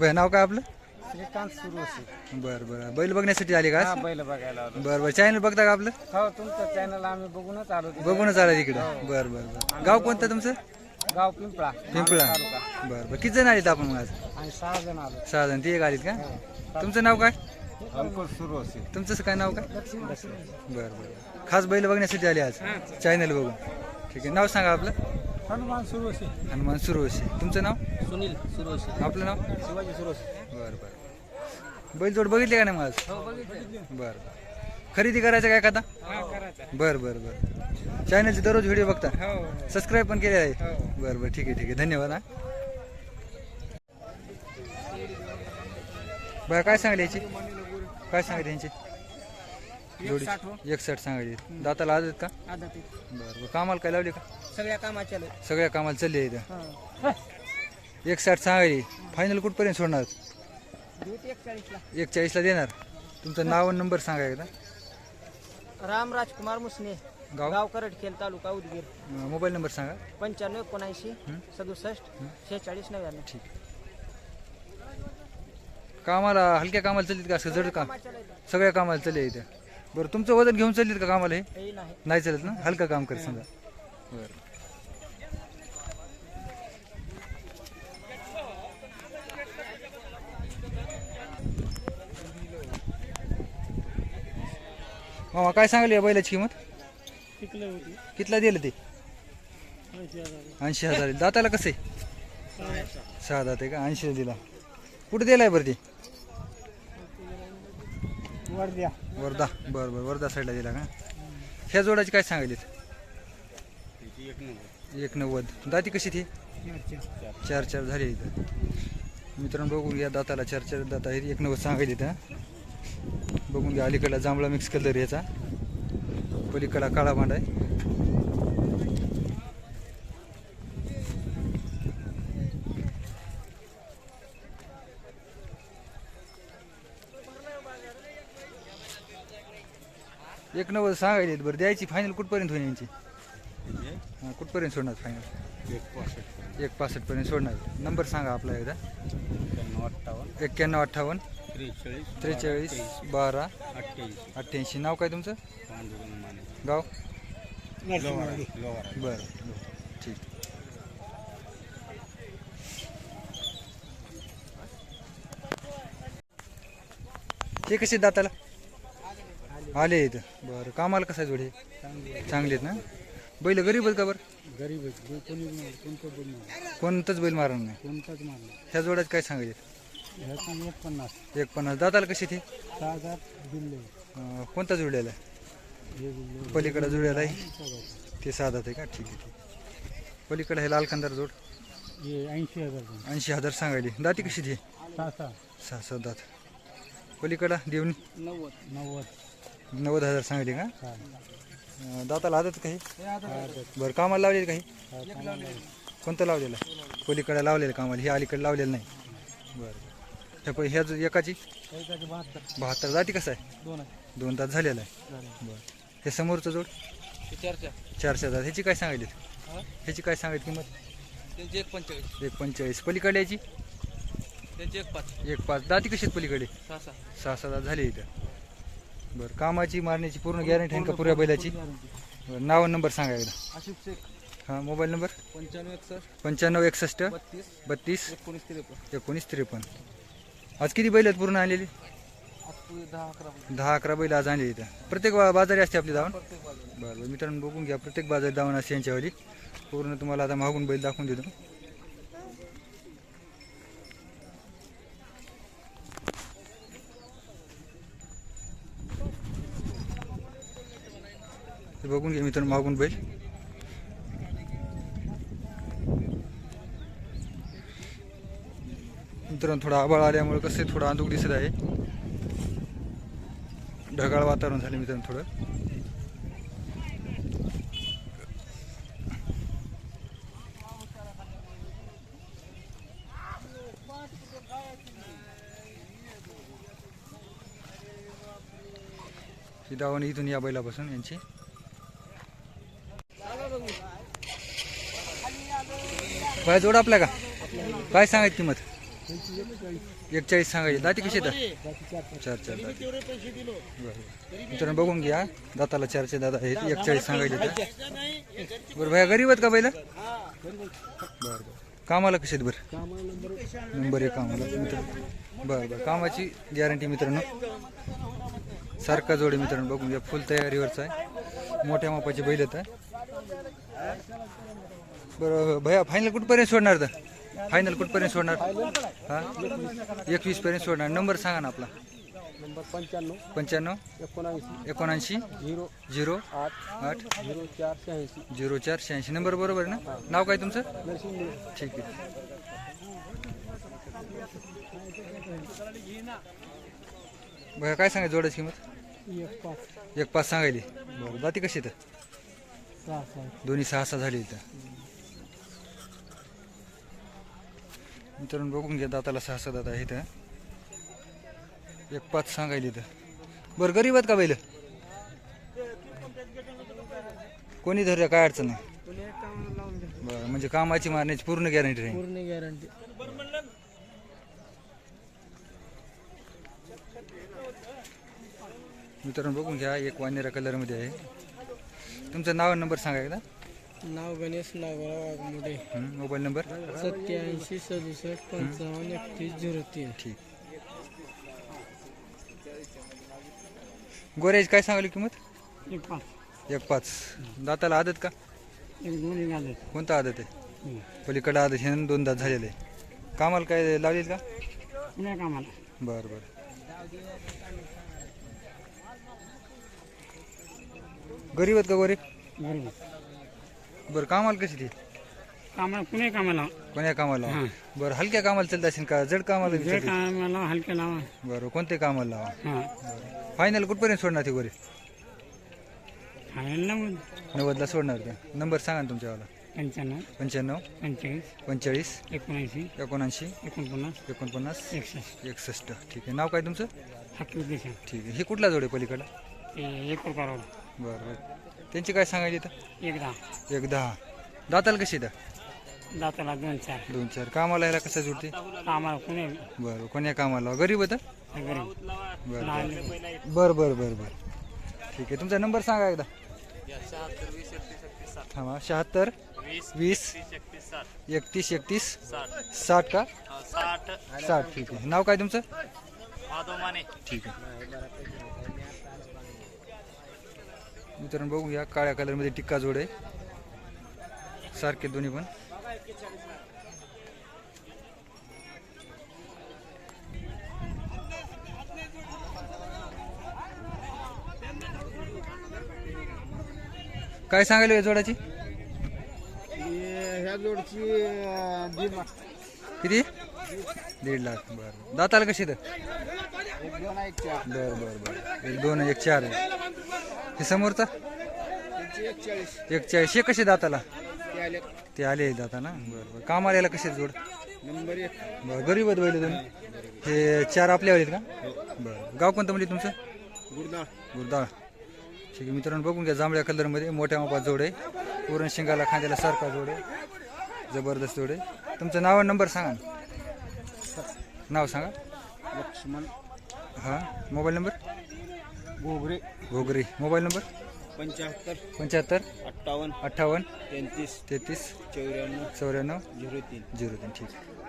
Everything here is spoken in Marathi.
बरं नाव काय आपलं? श्रीकांत सुरू बरं बरं. बैल बघण्यासाठी आले का हा? बैल बघायला आलो. बरं बरं. चॅनल बघता का आपलं? हो तुमचं चॅनल आम्ही बघूनच आलो तिथे. बघूनच आलं तिकडं. बरं बरं बरं. गाव कोणतं तुमचं? गाव पिंपळा. पिंपळा. तालुका. बरं बरं. किती जण आलेत आपण मग आज? आणि सहा जण आलो. सहा जण. ते एक आलीत का? तुमचं नाव काय? अंकुश सुरू असेल तुमचं काय नाव काय? बरं बरं. खास बैल बघण्यासाठी आले आज. चॅनल बघून. ठीक आहे. नाव सांगा आपलं. हनुमान सुरू असेल हनुमान सुरवशी तुमचं नाव? सुनील सुरू असेल आपलं नाव? शिवाजी सुरू असेल बरं बरं. बैलजोड बघितले का नाही मग आज? हो बरं बरं. खरेदी करायचं काय का हा करायचं. बरं बरं बरं. चॅनलचे दररोज व्हिडिओ बघता. हो सबस्क्राईब पण केले आहे. हो. बरं बरं. ठीक आहे ठीक आहे. धन्यवाद हा. बरं काय सांगली याची काय सांगितली यांची जोडी साठ हो. एकसठ सांगायची. दाताला आजत का? आता ते बरं बरं. कामाला काय लावली का? सगळ्या कामाच्या सगळ्या कामाला चालली आहे इथं. एकसाठ सांगायची. फायनल कुठपर्यंत सोडणार? एकचाळीसला. एक चाळीसला देणार. तुमचं नाव आणि नंबर सांगा एकदा. राम राजकुमार मुसने गाव? गाव करटखेल तालुका उदगीर. अं, मोबाईल नंबर सांगा. पंच्याण्णव एकोणऐंशी सदुसष्ट शेहेचाळीस नव्याण्णव. ठीक. कामाला हलक्या कामाला चाललीत का? असं जड काम? सगळ्या कामाला चालले इथं. बरं तुमचं वजन घेऊन चाललीत का कामाला हे? नाही. चालत ना? हलकं काम कर समजा. बरं. मामा काय सांगली या बैलाची किंमत? कितला दिलं ते? ऐंशी हजार. दाताला कसं सहा. दात आहे का? ऐंशी दिला. कुठे दिलाय बरं ते? वर्ध्या वर्धा. बरं बरं. वर्धा साईडला दिला का? ह्या जोडाची काय सांगायलीत? एक नव्वद. दाती कशी ती? चार चार. झाली इथं. मित्रांनो बघून घ्या दाताला. चार चार दात आहेत. एक नव्वद सांगायली इथं बघून घ्या. अलीकडला जांभळा मिक्स कलर याचा. पलीकडला काळा भांडा आहे. एक नव्वद सांगायली बरं द्यायची फायनल कुठपर्यंत होईल यांची? हां? कुठपर्यंत सोडणार फायनल एक पासष्ट पर्यंत सोडणार. नंबर सांगा आपला एकदा. अठ्ठावन्न. एक्क्याण्णव अठ्ठावन्न. त्रेचाळीस त्रेचाळीस बारा अठ्ठ्याऐंशी. अठ्ठ्याऐंशी. नाव काय तुमचं? गाव? बरं ठीक. ते कसे दाताला? आले इथं. बरं कामाला कसं आहे जोडे? चांगले आहेत ना? बैल गरीब आहेत का बरं? गरीब आहे कोणी कोणतं कोणतंच बैल मारणार नाही. कोणताच मारणार ह्या जोड्यात काय सांगायचे? ह्याचा एक पन्नास एक पन्नास दाताला कशी ते? सहा हजार दिले अं, कोणता जुळलेला आहे हे दिले पलीकडे जुळलेला आहे. ते साधात आहे का? ठीक आहे ठीक पलीकडे हे लाल कंदार जोड. हे ऐंशी हजार ऐंशी हजार सांगायली. दाती कशी ती? सहा सहा. सहा सात दात. पलीकडं देऊन. नव्वद नव्वद. नव्वद हजार सांगली का? अं, दाताला आदत काही? बरं कामाला लावलेलं काही? कोणतं लावलेलं आहे? पलीकडे लावलेलं कामाला हे अलीकडे लावलेलं नाही. बरं. ह्या प- ह्या जो एकाची? बहात्तर. बहात्तर जाती कसं आहे? दोन दोन तास झालेलं आहे. बरं. हे समोरचं जोड? चारच्या. चारशे हजार ह्याची काय सांगितली ह्याची काय सांगितली किंमत? त्यांचे एक पंचेचाळीस. एक पंचेचाळीस. पलीकडे याची? त्यांचे एक पाच. एक पाच. दाती कशी आहेत पलीकडे? सहा सहा. सहा सात हजार झाली इथं. बरं कामाची मारण्याची पूर्ण गॅरंटी आहे का पुऱ्या बैलाची? बरं नाव आणि नंबर सांगा एकदा. आशिफ शेख. हां मोबाईल नंबर पंच्याण्णव एकसष्ट. पंच्याण्णव एकसष्ट. बत्तीस. बत्तीस. एकोणीस त्रेपन्न. एकोणीस त्रेपन्न. आज किती बैल आहेत पूर्ण आणलेली? आज दहा अकरा दहा अकरा बैल आज आणली इथं. प्रत्येक बा- बाजारी असते आपली धावण? प्रत्येक बरं बरं मित्रांनो बघून घ्या. प्रत्येक बाजारी धावण असते यांच्यावाली. पूर्ण तुम्हाला आता मागून बैल दाखवून देतो. बघून घे मित्रांनो मागून बैल. मित्रांनो थोडा आबाळ आल्यामुळे कसं आहे, थोडं अंधुक दिसत आहे. ढगाळ वातावरण झाले मित्रांनो थोडं. ही दावण इथून या बैलापासून यांची. काय जोड आपल्या का? काय सांगायची किंमत? एकचाळीस सांगायची. दाती कशी तर चार चार दाती. मित्रांनो बघून घ्या. दाताला चारशे दादा आहेत. एकचाळीस सांगायचे तर बरं भैया गरीब आहेत का पहिला? बरं बरं. कामाला कसे आहेत बरं? नंबर एक कामाला. मित्र बरं बरं. कामाची गॅरंटी मित्रांनो. सारखा जोडे मित्रांनो. बघून घ्या. फुल तयारीवरचा आहे. मोठ्या मापाची बैल आहेत बरं भैया फायनल कुठपर्यंत सोडणार तर? फायनल कुठपर्यंत सोडणार? हा? एकवीस पर्यंत सोडणार. नंबर सांगा ना आपला. नंबर पंच्याण्णव. पंच्याण्णव? एकोणऐंशी. एकोणऐंशी? झिरो. झिरो? आठ. आठ? झिरो चार शहाऐंशी. झिरो चार शहाऐंशी. नंबर बरोबर आहे ना? नाव काय तुमचं? ठीक आहे. बघा काय सांगायचं? जोडाची किंमत? एक पाच. सांगायली. बरं दाती कशी तर दोन्ही सहा सहा झाली इथं. मित्रांनो बघून घ्या दाताला सहा सहा दात आहे इथं एक पाच सांगायली इथं. बरं गरीब आहेत का बैल? कोणी धरूया काय अडचण नाही. बरं म्हणजे कामाची मारण्याची पूर्ण गॅरंटी राहील. पूर्ण गॅरंटी मित्रांनो बघून घ्या एक वानेरा कलरमध्ये आहे. तुमचं नाव नंबर सांगा एकदा. नाव गणेश नागराव वाघमोडे. हं, मोबाईल नंबर? सत्याऐंशी सदुसष्ट पंचावन्न एकतीस झिरो तीन. ठीक. गोऱ्याची काय सांगाली किंमत? एक पाच. एक पाच. दाताला आदत का? एक दोन्ही घालत कोणता आदत आहे? पलीकडं आदत हे दोन दात झालेले आहे. कामाला काय लावलेल का? पुण्या कामाला. बरं बरं. गरीब आहेत का गोरे? बरोबर बरं कामाला कशी ती? कामाला पुण्या कामाला? कोण्या कामाला? हां. बरं हलक्या कामाला चालत असेल का? जड कामाला जे चालते? कामाला हलक्या लावा. बरं कोणते कामाला लावा? हां. फायनल कुठपर्यंत सोडणार ते गोरे फायनल लावून नव्वदला सोडणार का? नंबर सांगा ना तुमच्यावाला. पंच्याण्णव. पंच्याण्णव. पंचेचाळीस. पंचेचाळीस. एकोणऐंशी. एकोणऐंशी. एकोणपन्नास. एकोणपन्नास. एकसष्ट. एकसष्ट. ठीक आहे. नाव काय तुमचं? देशा ठीक आहे. हे कुठला जोड आहे पलीकडं ते एक प्रकार बरं. बरं त्यांची काय सांगायची तर एक दहा. एक दहा. दाताला कशी दाताला दोन चार. दोन चार. कामाला यायला कसं जुडते कामाला पुणे बरं. कोण्या कामाला? गरीब होतं गरीब. बरं लहान. बरं बरं बरं बरं. ठीक आहे. तुमचा नंबर सांगा एकदा. थांबा. शहात्तर वीस एकतीस एकतीस साठ का? साठ. साठ. ठीक आहे. नाव काय तुमचं? ठीक आहे. मित्रांनो बघूया काळ्या कलरमध्ये टिक्का जोड आहे. सारखे दोन्ही पण. काय सांगायला या जोडाची? ह्या जोडची किती? दीड लाख बरं. दाताला कशी तर बरं बरं बरं. एक दोन एक चार. आहे हे समोरचा? एक चाळीस एक हे कसे दाताला? ते आले ते दाताना बरं बरं. कामाला यायला कसे जोड? नंबर एक बरं गरीब आहेत बैल तुम्ही. हे चार आपले आहेत का? बरं. गाव कोणतं म्हणजे तुमचं? गुरदाळ. गुरदाळ ठीक आहे मित्रांनो बघून घ्या जांभळ्या कलरमध्ये. मोठ्या मापात जोड आहे. पुरण शिंगाला खांद्याला सारखा जोड आहे. जबरदस्त जोड आहे. तुमचं नाव नंबर सांगा नाव सांगा. लक्ष्मण. हां mobile number? Ghogre. Ghogari. Mobile number? पंच्याहत्तर. पंच्याहत्तर. अठ्ठावन्न. अठ्ठावन्न. तेहतीस. तेहतीस. चौऱ्याण्णव. चौऱ्याण्णव. झिरो तीन. झिरो तीन. ठीक. आहे